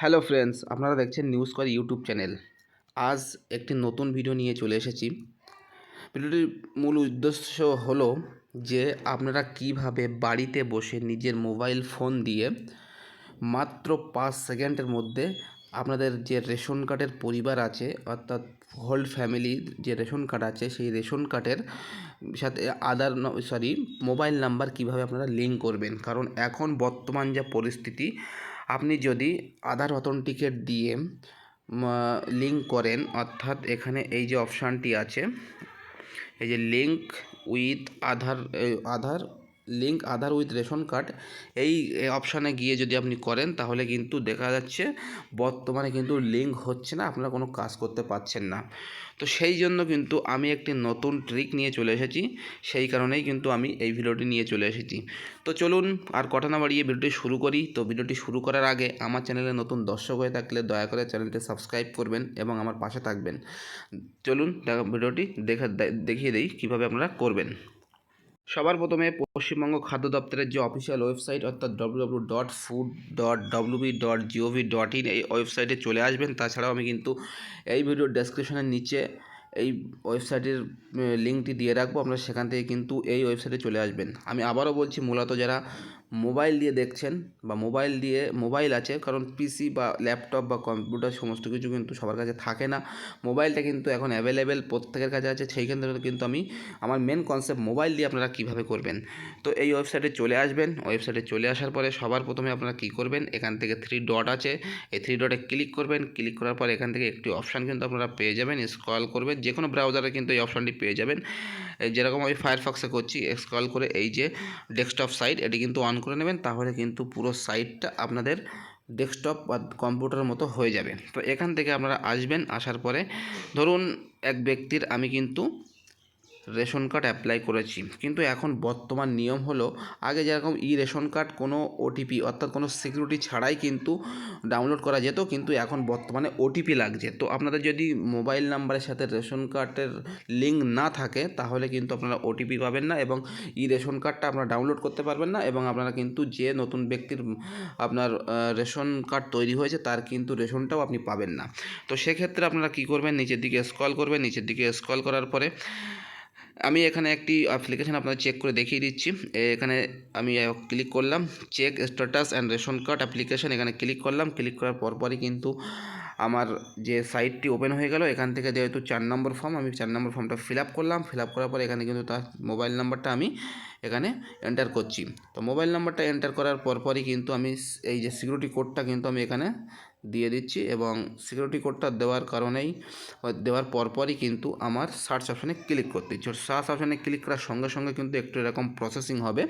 Hello friends, আপনারা দেখছেন news কর ইউটিউব চ্যানেল। আজ একটি নতুন ভিডিও নিয়ে চলে এসেছি। ভিডিওটির মূল উদ্দেশ্য হলো যে আপনারা কীভাবে বাড়িতে বসে নিজের মোবাইল ফোন দিয়ে মাত্র পাঁচ সেকেন্ডের মধ্যে আপনাদের যে রেশন কার্ডের পরিবার আছে, অর্থাৎ হোল ফ্যামিলির যে রেশন কার্ড আছে, সেই রেশন কার্ডের সাথে আদার সরি মোবাইল নাম্বার কীভাবে আপনারা লিঙ্ক করবেন? কারণ এখন বর্তমান যা পরিস্থিতি আপনি যদি আধার অথেন্টিকেট দিয়ে লিঙ্ক করেন, অর্থাৎ এখানে এই যে অপশানটি আছে, এই যে link with Aadhaar Aadhaar link Aadhaar with ration card এই অপশানে গিয়ে যদি আপনি করেন, তাহলে কিন্তু দেখা যাচ্ছে বর্তমানে কিন্তু লিঙ্ক হচ্ছে না, আপনারা কোনো কাজ করতে পারছেন না। তো সেই জন্য কিন্তু আমি একটি নতুন ট্রিক নিয়ে চলে এসেছি, সেই কারণেই কিন্তু আমি এই ভিডিওটি নিয়ে চলে এসেছি। তো চলুন আর কথা না বাড়িয়ে ভিডিওটি শুরু করি। তো ভিডিওটি শুরু করার আগে আমার চ্যানেলে নতুন দর্শক হয়ে থাকলে দয়া করে চ্যানেলটি সাবস্ক্রাইব করবেন এবং আমার পাশে থাকবেন। চলুন ভিডিওটি দেখা দেখিয়ে দিই কীভাবে আপনারা করবেন। সবার প্রথমে পশ্চিমবঙ্গ খাদ্য দপ্তরের যে অফিসিয়াল ওয়েবসাইট অর্থাৎ W dot food dot WB dot GOV dot in এই ওয়েবসাইটে চলে আসবেন। তাছাড়াও আমি কিন্তু এই ভিডিওর ডেসক্রিপশনের নিচে এই ওয়েবসাইটের লিঙ্কটি দিয়ে রাখব। আপনারা সেখান থেকে কিন্তু এই ওয়েবসাইটে চলে আসবেন। আমি আবারও বলছি, মূলত যারা মোবাইল দিয়ে দেখছেন বা মোবাইল দিয়ে, মোবাইল আছে, কারণ পিসি বা ল্যাপটপ বা কম্পিউটার সমস্ত কিছু কিন্তু সবার কাছে থাকে না। মোবাইলটা কিন্তু এখন অ্যাভেলেবেল প্রত্যেকের কাছে আছে, সেইখান থেকে কিন্তু আমি, আমার মেন কনসেপ্ট মোবাইল দিয়ে আপনারা কীভাবে করবেন। তো এই ওয়েবসাইটে চলে আসবেন ওয়েবসাইটে চলে আসার পরে সবার প্রথমে আপনারা কী করবেন, এখান থেকে থ্রি ডট আছে। এই থ্রি ডটে ক্লিক করবেন ক্লিক করার পর এখান থেকে একটি অপশান কিন্তু আপনারা পেয়ে যাবেন স্ক্রল করবেন যে কোনো ব্রাউজারে কিন্তু এই অপশানটি পেয়ে যাবেন। যেরকম আমি ফায়ারফক্সে করছি স্ক্রল করে এই যে ডেস্কটপ সাইট এটি কিন্তু অন করে নেবেন, তাহলে কিন্তু পুরো সাইটটা আপনাদের ডেস্কটপ বা কম্পিউটারের মতো হয়ে যাবে। তো এখান থেকে আপনারা আসবেন, আসার পরে ধরুন এক ব্যক্তির আমি কিন্তু রেশন কার্ড অ্যাপ্লাই করেছি। কিন্তু এখন বর্তমান নিয়ম হলো, আগে যেরকম ই রেশন কার্ড কোনো ওটিপি অর্থাৎ কোনো সিকিউরিটি ছাড়াই কিন্তু ডাউনলোড করা যেত, কিন্তু এখন বর্তমানে ওটিপি লাগছে। তো আপনাদের যদি মোবাইল নাম্বারের সাথে রেশন কার্ডের লিঙ্ক না থাকে, তাহলে কিন্তু আপনারা ওটিপি পাবেন না এবং ই রেশন কার্ডটা আপনারা ডাউনলোড করতে পারবেন না এবং আপনারা কিন্তু যে নতুন ব্যক্তির আপনার রেশন কার্ড তৈরি হয়েছে, তার কিন্তু রেশনটাও আপনি পাবেন না। তো সেক্ষেত্রে আপনারা কী করবেন? নিচের দিকে স্ক্রল করবেন, নিচের দিকে স্ক্রল করার পরে আমি এখানে একটি অ্যাপ্লিকেশন আপনাদের চেক করে দেখিয়ে দিচ্ছি। এখানে আমি ক্লিক করলাম check status and ration card application এখানে ক্লিক করলাম। ক্লিক করার পরপরই কিন্তু আমার যে সাইটটি ওপেন হয়ে গেল, এখান থেকে যেহেতু চার নম্বর ফর্ম আমি চার নম্বর ফর্মটা ফিল আপ করলাম। ফিল আপ করার পর এখানে কিন্তু তার মোবাইল নাম্বারটা আমি এখানে এন্টার করছি। তো মোবাইল নাম্বারটা এন্টার করার পরপরই কিন্তু আমি এই যে সিকিউরিটি কোডটা কিন্তু আমি এখানে দিয়ে দিচ্ছি এবং সিকিউরিটি কোডটা দেওয়ার কারণেই দেওয়ার পরপরই কিন্তু আমার সার্চ অপশানে ক্লিক করতে হচ্ছে সার্চ অপশানে ক্লিক করার সঙ্গে সঙ্গে কিন্তু একটু এরকম প্রসেসিং হবে।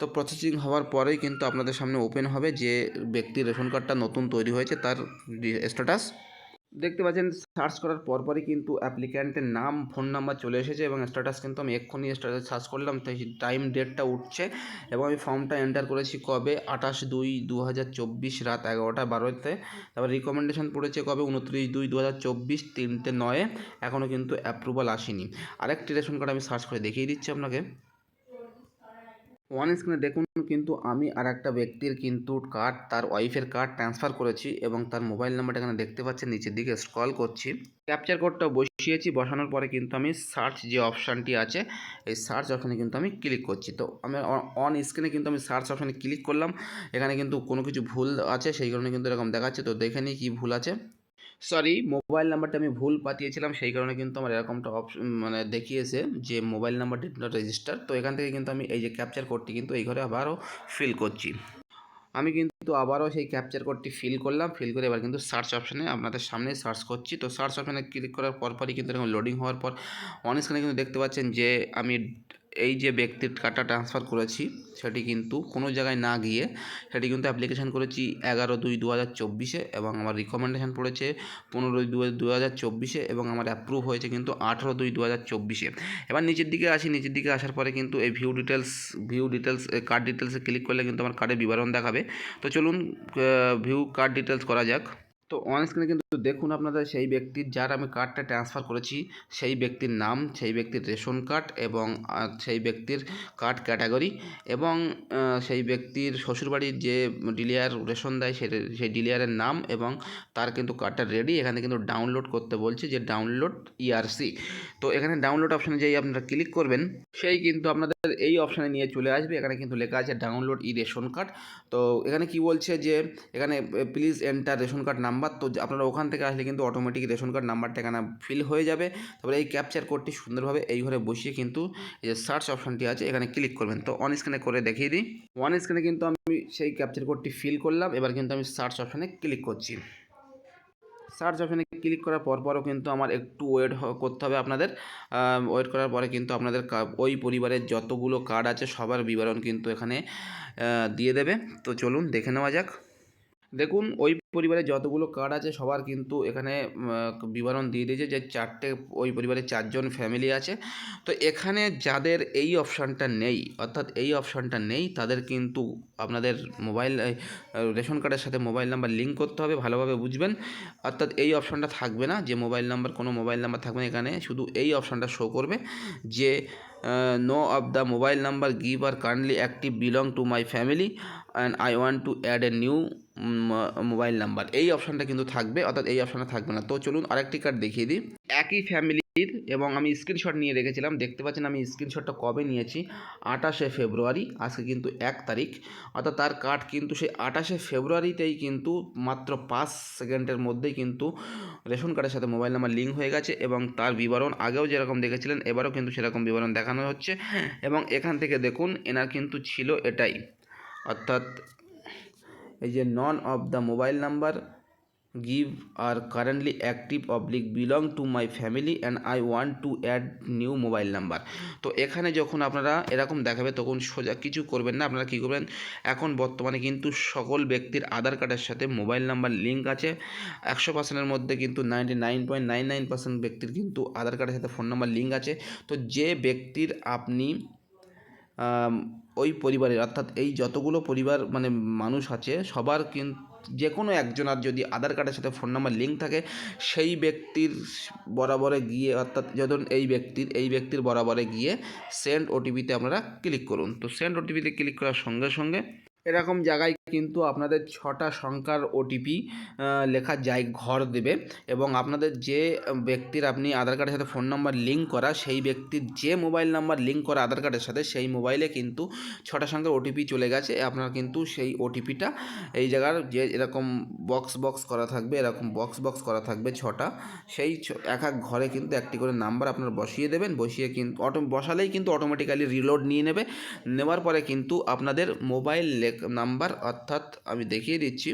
তো প্রসেসিং হওয়ার পরেই কিন্তু আপনাদের সামনে ওপেন হবে যে ব্যক্তির রেশন কার্ডটা নতুন তৈরি হয়েছে তার স্ট্যাটাস দেখতে পাচ্ছেন সার্চ করার পরপরই কিন্তু অ্যাপ্লিক্যান্টের নাম ফোন নাম্বার চলে এসেছে এবং স্ট্যাটাস কিন্তু আমি এক্ষুনি স্ট্যাটাস সার্চ করলাম, তাই টাইম ডেটটা উঠছে এবং আমি ফর্মটা এন্টার করেছি কবে? আঠাশ দুই দু হাজার চব্বিশ রাত এগারোটা বারোতে। তারপর রিকমেন্ডেশন পড়েছে কবে? উনত্রিশ দুই দু হাজার চব্বিশ তিনটে নয়ে। এখনও কিন্তু অ্যাপ্রুভাল আসেনি। আরেকটি রেশন কার্ড আমি সার্চ করে দেখিয়ে দিচ্ছি আপনাকে। ওয়ান স্ক্রিনে দেখুন কিন্তু আমি আর একটা ব্যক্তির কিন্তু কার্ড তার ওয়াইফের কার্ড ট্রান্সফার করেছি এবং তার মোবাইল নাম্বারটা এখানে দেখতে পাচ্ছেন নিচের দিকে স্ক্রল করছি। ক্যাপচার কোডটা বসিয়েছি, বসানোর পরে কিন্তু আমি সার্চ যে অপশানটি আছে, এই সার্চ অপশানে কিন্তু আমি ক্লিক করছি। তো আমি অন স্ক্রিনে কিন্তু আমি সার্চ অপশানে ক্লিক করলাম, এখানে কিন্তু কোনো কিছু ভুল আছে, সেই কারণে কিন্তু এরকম দেখাচ্ছে। তো দেখে নিই কী ভুল আছে। সরি মোবাইল নাম্বারটা আমি ভুল পাঠিয়েছিলাম সেই কারণে কিন্তু আমার এরকমটা অপশন মানে দেখিয়েছে যে মোবাইল নাম্বারটি নট রেজিস্টার তো এখান থেকে কিন্তু আমি এই যে ক্যাপচার কোডটি কিন্তু এই ঘরে আবারও ফিল করছি। আমি কিন্তু আবারও সেই ক্যাপচার কোডটি ফিল করলাম ফিল করে এবার কিন্তু সার্চ অপশানে আপনাদের সামনে সার্চ করছি। তো সার্চ অপশানে ক্লিক করার পরপরই কিন্তু এরকম লোডিং হওয়ার পর অন স্ক্রিনে কিন্তু দেখতে পাচ্ছেন যে আমি এই যে ব্যক্তির কার্ডটা ট্রান্সফার করেছি, সেটি কিন্তু কোনো জায়গায় না গিয়ে সেটি কিন্তু অ্যাপ্লিকেশান করেছি এগারো দুই দু হাজার চব্বিশে এবং আমার রিকমেন্ডেশন পড়েছে পনেরোই দু দু হাজার চব্বিশে এবং আমার অ্যাপ্রুভ হয়েছে কিন্তু আঠেরো দুই দু হাজার চব্বিশে। এবার নিচের দিকে আসি, নিচের দিকে আসার পরে কিন্তু এই view details view details card ডিটেলসে ক্লিক করলে কিন্তু আমার কার্ডের বিবরণ দেখাবে। তো চলুন ভিউ কার্ড ডিটেলস করা যাক। তো অন স্ক্রিনে কিন্তু দেখুন আপনাদের সেই ব্যক্তির, যার আমি কার্ডটা ট্রান্সফার করেছি, সেই ব্যক্তির নাম, সেই ব্যক্তির রেশন কার্ড এবং সেই ব্যক্তির কার্ড ক্যাটাগরি এবং সেই ব্যক্তির শ্বশুরবাড়ির যে ডিলিয়ার রেশন দেয় সেই সেই ডিলিয়ারের নাম এবং তার কিন্তু কার্ডটা রেডি এখানে কিন্তু ডাউনলোড করতে বলছে যে ডাউনলোড ইআরসি তো এখানে ডাউনলোড অপশানে যেই আপনারা ক্লিক করবেন, সেই কিন্তু আপনাদের এই অপশানে নিয়ে চলে আসবে। এখানে কিন্তু লেখা আছে ডাউনলোড ই রেশন কার্ড তো এখানে কি বলছে যে, এখানে please enter ration card number তো আপনারা ওখান থেকে আসলে কিন্তু অটোমেটিক রেশন কার্ড নাম্বারটা এখানে ফিল হয়ে যাবে। তারপরে এই ক্যাপচার কোডটি সুন্দরভাবে এই ঘরে বসিয়ে কিন্তু এই যে সার্চ অপশানটি আছে, এখানে ক্লিক করবেন। তো অন স্ক্রিনে করে দেখিয়ে দিই। অন স্ক্রিনে কিন্তু আমি সেই ক্যাপচার কোডটি ফিল করলাম, এবার কিন্তু আমি সার্চ অপশানে ক্লিক করছি। সার্চ অপশানে ক্লিক করার পর পরও কিন্তু আমার একটু ওয়েট করতে হবে আপনাদের। ওয়েট করার পরে কিন্তু আপনাদের ওই পরিবারের যতগুলো কার্ড আছে সবার বিবরণ কিন্তু এখানে দিয়ে দেবে। তো চলুন দেখে নেওয়া যাক। দেখুন, ওই পরিবারে যতগুলো কার্ড আছে, সবার কিন্তু এখানে বিবরণ দিয়ে দিয়েছে যে চারটে, ওই পরিবারে চারজন ফ্যামিলি আছে। তো এখানে যাদের এই অপশানটা নেই, অর্থাৎ এই অপশানটা নেই, তাদের কিন্তু আপনাদের মোবাইল রেশন কার্ডের সাথে মোবাইল নাম্বার লিঙ্ক করতে হবে, ভালোভাবে বুঝবেন। অর্থাৎ এই অপশানটা থাকবে না, যে মোবাইল নাম্বার কোনো মোবাইল নাম্বার থাকবে না এখানে, শুধু এই অপশানটা শো করবে যে no of the mobile number give are currently active belong to my family and I want to add a new mobile number. এই অপশানটা কিন্তু থাকবে, অর্থাৎ এই অপশানটা থাকবে না। তো চলুন আরেকটি কার্ড দেখিয়ে দিই। একই ফ্যামিলির এবং আমি স্ক্রিনশট নিয়ে রেখেছিলাম। দেখতে পাচ্ছেন আমি স্ক্রিনশটটা কবে নিয়েছি? আঠাশে ফেব্রুয়ারি, আজকে কিন্তু এক তারিখ। অর্থাৎ তার কার্ড কিন্তু সেই আঠাশে ফেব্রুয়ারিতেই কিন্তু মাত্র পাঁচ সেকেন্ডের মধ্যেই কিন্তু রেশন কার্ডের সাথে মোবাইল নাম্বার লিঙ্ক হয়ে গেছে এবং তার বিবরণ আগেও যেরকম দেখেছিলেন, এবারও কিন্তু সেরকম বিবরণ দেখানো হচ্ছে। এবং এখান থেকে দেখুন, এনার কিন্তু ছিল এটাই। অর্থাৎ এই যে none of the mobile number give are currently active oblique belong to my family and I want to add new mobile number তো এখানে যখন আপনারা এরকম দেখাবে, তখন সোজা কিছু করবেন না। আপনারা কী করবেন? এখন বর্তমানে কিন্তু সকল ব্যক্তির আধার কার্ডের সাথে মোবাইল নাম্বার লিঙ্ক আছে। একশো পার্সেন্টের মধ্যে কিন্তু ninety nine point nine nine percent ব্যক্তির কিন্তু আধার কার্ডের সাথে ফোন নাম্বার লিঙ্ক আছে। তো যে ব্যক্তির আপনি ওই পরিবারের অর্থাৎ এই যতগুলো পরিবার মানে মানুষ আছে, সবার কিন্তু যে কোনো একজনের যদি আধার কার্ডের সাথে ফোন নাম্বার লিঙ্ক থাকে, সেই ব্যক্তির বরাবরে গিয়ে, অর্থাৎ যখন এই ব্যক্তির এই ব্যক্তির বরাবরে গিয়ে সেন্ড ওটিপিতে আপনারা ক্লিক করুন। তো সেন্ড ওটিপিতে ক্লিক করার সঙ্গে সঙ্গে এরকম জায়গায় কিন্তু আপনাদের ছটা সংখ্যার ওটিপি লেখা যায়, ঘর দেবে এবং আপনাদের যে ব্যক্তির আপনি আধার কার্ডের সাথে ফোন নাম্বার লিঙ্ক করা, সেই ব্যক্তির যে মোবাইল নাম্বার লিঙ্ক করা আধার কার্ডের সাথে, সেই মোবাইলে কিন্তু ছটা সংখ্যার ওটিপি চলে গেছে। আপনার কিন্তু সেই ওটিপিটা এই জায়গার যে এরকম বক্স বক্স করা থাকবে, এরকম বক্স বক্স করা থাকবে ছটা, সেই এক এক ঘরে কিন্তু একটি করে নাম্বার আপনার বসিয়ে দেবেন। বসিয়ে কিন্তু অটো, বসালেই কিন্তু অটোমেটিক্যালি রিলোড নিয়ে নেবে। নেওয়ার পরে কিন্তু আপনাদের মোবাইল নাম্বার অর্থাৎ আমি দেখিয়ে দিচ্ছি,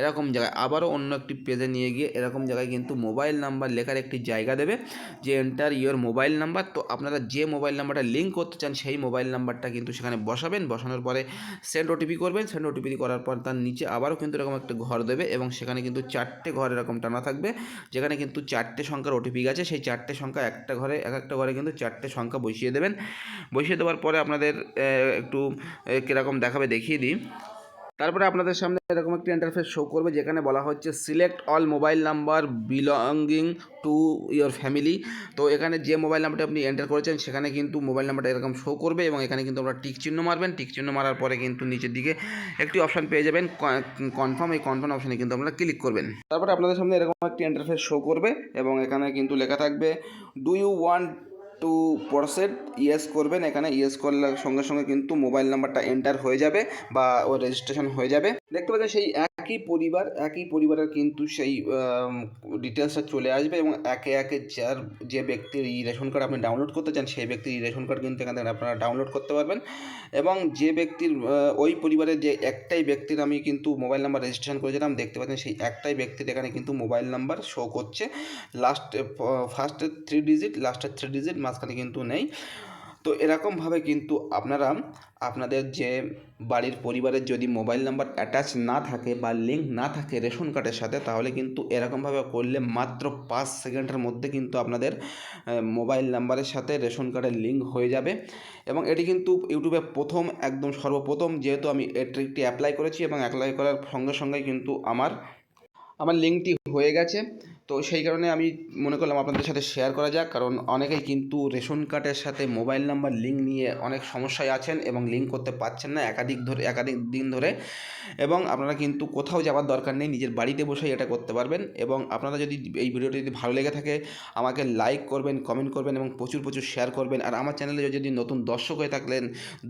এরকম জায়গায় আবারও অন্য একটি পেজে নিয়ে গিয়ে এরকম জায়গায় কিন্তু মোবাইল নাম্বার লেখার একটি জায়গা দেবে, যে এন্টার ইওর মোবাইল নাম্বার তো আপনারা যে মোবাইল নাম্বারটা লিঙ্ক করতে চান সেই মোবাইল নাম্বারটা কিন্তু সেখানে বসাবেন, বসানোর পরে সেন্ড ওটিপি করবেন সেন্ড ওটিপি করার পর তার নিচে আবারও কিন্তু এরকম একটা ঘর দেবে এবং সেখানে কিন্তু চারটে ঘর এরকম টানা থাকবে, যেখানে কিন্তু চারটে সংখ্যার ওটিপি গেছে সেই চারটে সংখ্যা একটা ঘরে, এক একটা ঘরে কিন্তু চারটে সংখ্যা বসিয়ে দেবেন, বসিয়ে দেওয়ার পরে আপনাদের একটু কীরকম দেখাবে দেখিয়ে দিই। তারপরে আপনাদের সামনে এরকম একটি ইন্টারফেস শো করবে, যেখানে বলা হচ্ছে select all mobile number belonging to your family তো এখানে যে মোবাইল নাম্বারটা আপনি এন্টার করেছেন, সেখানে কিন্তু মোবাইল নাম্বারটা এরকম শো করবে এবং এখানে কিন্তু আপনারা টিক চিহ্ন মারবেন। টিক চিহ্ন মারার পরে কিন্তু নিচের দিকে একটি অপশান পেয়ে যাবেন। কনফার্ম এই কনফার্ম অপশানে কিন্তু আপনারা ক্লিক করবেন। তারপরে আপনাদের সামনে এরকম একটি ইন্টারফেস শো করবে এবং এখানে কিন্তু লেখা থাকবে do you want to proceed yes করবেন। এখানে ইয়েস করলে সঙ্গে সঙ্গে কিন্তু মোবাইল নাম্বারটা এন্টার হয়ে যাবে বা ও রেজিস্ট্রেশন হয়ে যাবে। দেখতে পাচ্ছেন সেই একই পরিবার, একই পরিবারের কিন্তু সেই ডিটেলসটা চলে আসবে এবং একে একে যার যে ব্যক্তির ই রেশন কার্ড আপনি ডাউনলোড করতে চান, সেই ব্যক্তির ই রেশন কার্ড কিন্তু এখান থেকে আপনারা ডাউনলোড করতে পারবেন। এবং যে ব্যক্তির ওই পরিবারের যে একটাই ব্যক্তির আমি কিন্তু মোবাইল নাম্বার রেজিস্ট্রেশন করেছিলাম, দেখতে পাচ্ছেন সেই একটাই ব্যক্তির এখানে কিন্তু মোবাইল নাম্বার শো করছে। লাস্ট ফার্স্টের থ্রি ডিজিট লাস্টের থ্রি ডিজিট মাঝখানে কিন্তু নেই। তো এরকমভাবে কিন্তু আপনারা আপনাদের যে বাড়ির পরিবারের যদি মোবাইল নাম্বার অ্যাটাচ না থাকে বা লিঙ্ক না থাকে রেশন কার্ডের সাথে, তাহলে কিন্তু এরকমভাবে করলে মাত্র পাঁচ সেকেন্ডের মধ্যে কিন্তু আপনাদের মোবাইল নাম্বারের সাথে রেশন কার্ডের লিঙ্ক হয়ে যাবে। এবং এটি কিন্তু ইউটিউবে প্রথম, একদম সর্বপ্রথম, যেহেতু আমি এটি একটি অ্যাপ্লাই করেছি এবং অ্যাপ্লাই করার সঙ্গে সঙ্গে কিন্তু আমার আমার লিঙ্কটি হয়ে গেছে। তো সেই কারণে আমি মনে করলাম আপনাদের সাথে শেয়ার করা যাক, কারণ অনেকেই কিন্তু রেশন কার্ডের সাথে মোবাইল নাম্বার লিঙ্ক নিয়ে অনেক সমস্যায় আছেন এবং লিঙ্ক করতে পারছেন না একাধিক ধরে, একাধিক দিন ধরে এবং আপনারা কিন্তু কোথাও যাওয়ার দরকার নেই, নিজের বাড়িতে বসেই এটা করতে পারবেন এবং আপনারা যদি এই ভিডিওটি যদি ভালো লেগে থাকে, আমাকে লাইক করবেন কমেন্ট করবেন এবং প্রচুর প্রচুর শেয়ার করবেন। আর আমার চ্যানেলে যদি নতুন দর্শক হয়ে থাকলেন,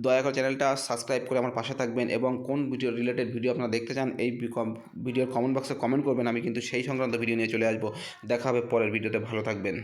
দয়া করে চ্যানেলটা সাবস্ক্রাইব করে আমার পাশে থাকবেন এবং কোন ভিডিও রিলেটেড ভিডিও আপনারা দেখতে চান, এই ভিডিওর কমেন্ট বক্সে কমেন্ট করবেন, আমি কিন্তু সেই সংক্রান্ত ভিডিও নিয়ে চলে আসব। দেখা হবে পরের ভিডিওতে। ভালো থাকবেন।